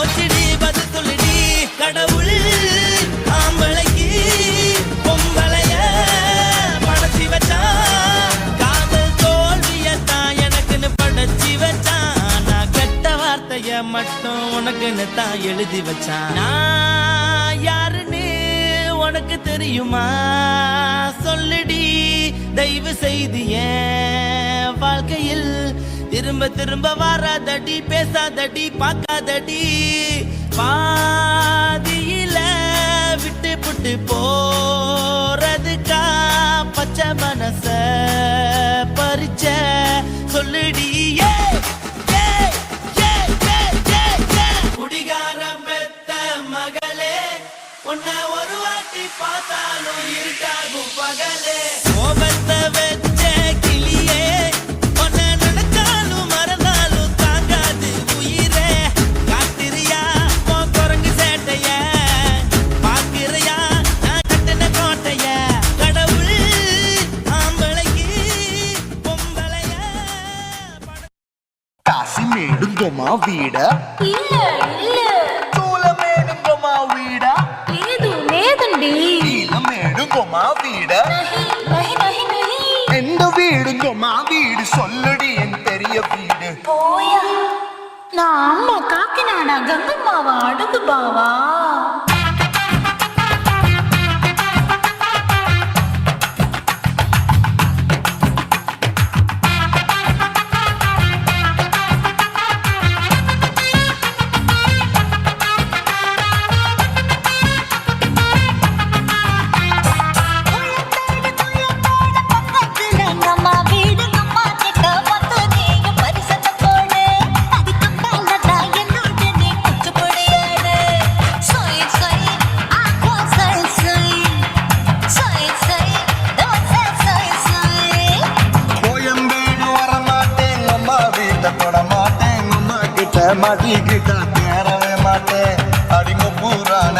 போச்சுடி பதில் சொல்லுடி கடவுள் ஆம்பளைக்கு பொம்பளைய படைச்சி வச்சான் காதல் தோல்வியத்தான் எனக்குன்னு படைச்சி வச்சான் நான் கெட்ட வார்த்தைய மட்டும் உனக்குன்னு தான் எழுதி வச்சான் நான் யாருன்னு உனக்கு தெரியுமா? சொல்லுடி தயவு செய்து ஏன் வாழ்க்கையில் திரும்ப திரும்ப வராதடி பேசாதடி பார்க்காதடி. பாதியில விட்டு புட்டு போ. நின்றோமா வீடா? இல்ல இல்ல. சூலமே நின்றோமா வீடா? లేదు లేదండి மேடுங்கோமா வீடா? నహి నహి నహి எந்த வீடுங்கோமா வீடு? சொல்லுடி என் பெரிய வீடு. పోయా నా అమ్మ కాకినాడ గంగమ్మావ అడుగు బావా மாட்டிக்கிட்டா தேரவே மாட்டேன் அடிமை பூரான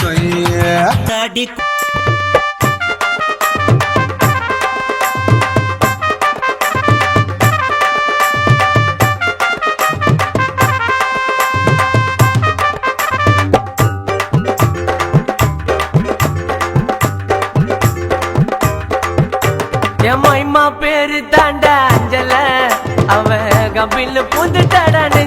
தடி என் மைமா பேரு தாண்டா அஞ்சல. அவ கபில் புந்துட்டாடான்னு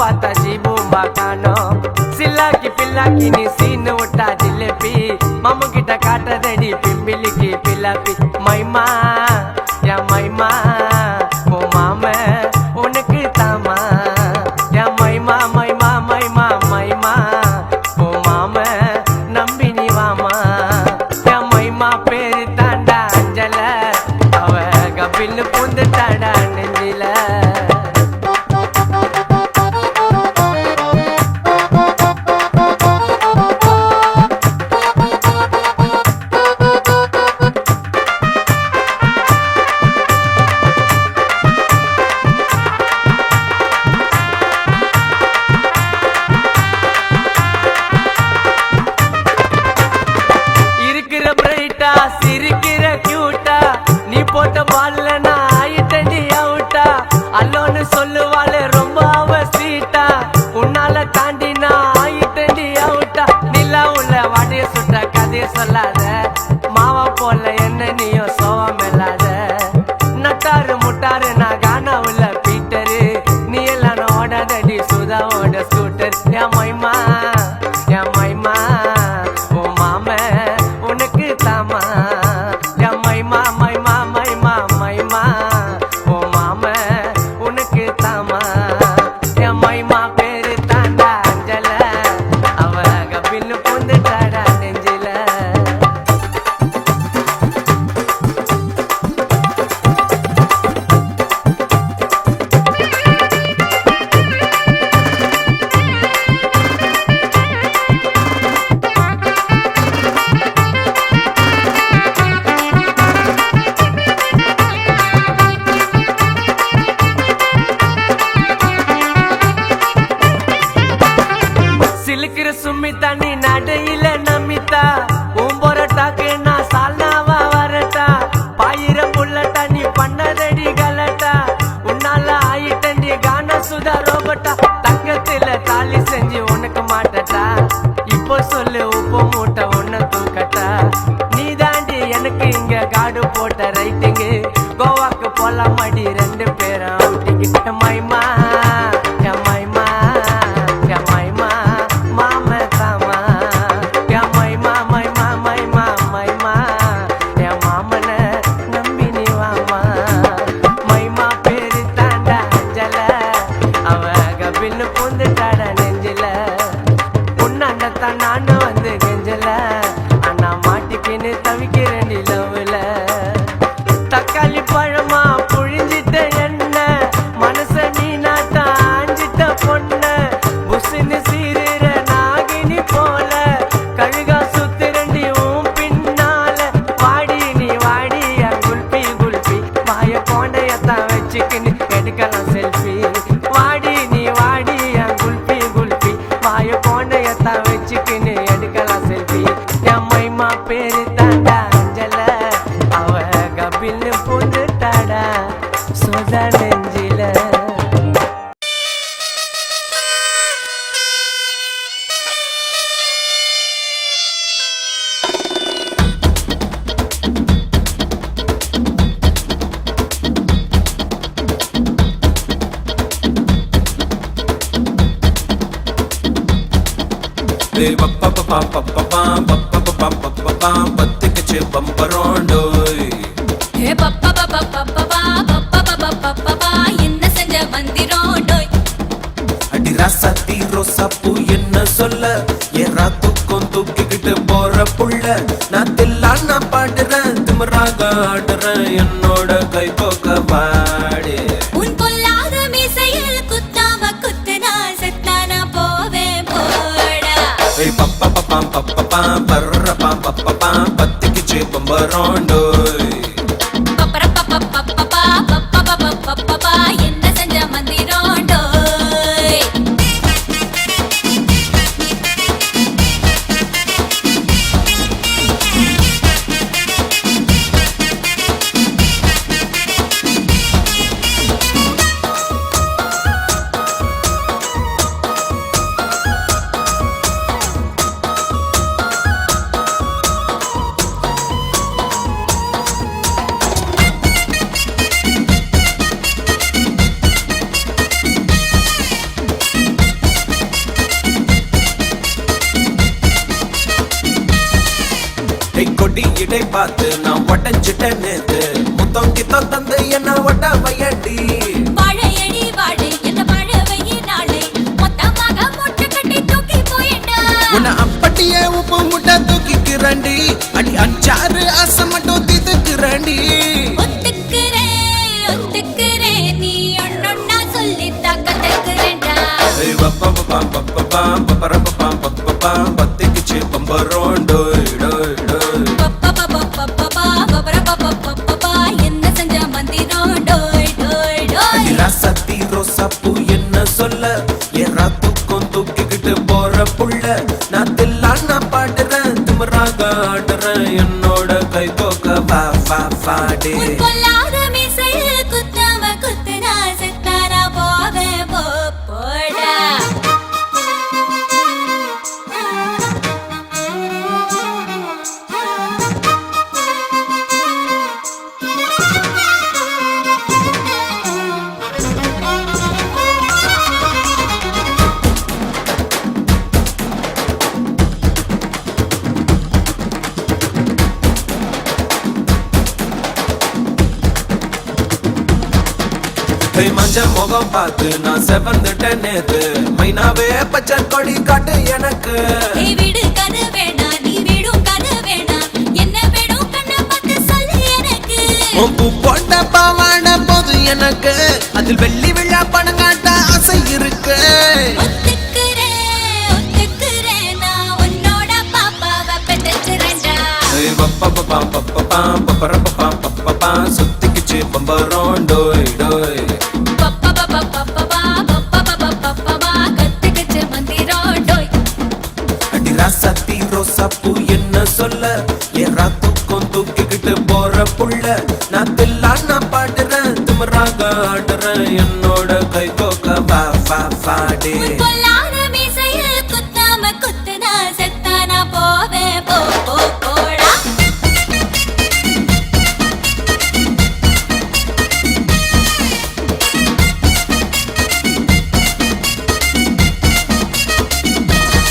বাতাসি বোমা কানো சில்லாக்கி பில்லாக்கி நீ சீன விட்டா ஜிலேபி மாமு கிட்ட காட்டுறதடி பிம்பிலிக்கு பில்லாப்பி மைமா இருக்கிற சும்மி தண்ணி நடையில நான் பத்துக்குச்சு பம்பரோண்டோய் ஏ பப்பா பப்பா பப்பா பப்பா பப்பா பப்பா என்ன செஞ்ச மந்திரம் டோய் அடி ராசாத்தி ரோசா பூ என்ன சொல்ல என் ராத்துக்கும் தூக்கிக்கிட்டு போற புள்ள நான் தில்லான் நான் பாடுறேன் திமிராக ஆடுறேன் என்னோட கை கோக்க பாடு பப்பா பப்பா பப்பா பர்ற பாம் பப்பா பத்துக்குச்சு பம்பரோண்டோய் பப்பர பார்த்து நான் உடஞ்சிட்டேன் நேத்து. முத்தம் கித்தம் தந்து என்ன ஒட்ட வையடி. அப்படியே உப்பு முட்டை தூக்கிக்கிறண்டி அடி அஞ்சாறு ஆசை மட்டும் தீத்துக்கிறண்டி நீ ஒன்னொன்னா சொல்லி தாக்கத்துக்கிறேன்டா பத்துக்குச்சு வா கை மஞ்ச முகம் பார்த்து நான் செவந்துட்டேன் நேத்து. மைனாவே பச்சை கொடி காட்டு எனக்கு. விடு கரு வேணா நீ விடும் கரு வேணா. என்ன வேணும் கண்ணை பார்த்து சொல்லு எனக்கு. போட்ட போது அதில் வெள்ளி விழா பணம் காட்ட ஆசை இருக்கு. ஒத்துக்கிறேன் ஒத்துக்கிறேன் நான் டோய் டோய் பப்பா ரோசா பூ என்ன சொல்ல என் ராத்துக்கும் தூக்கிக்கிட்டு போற புள்ள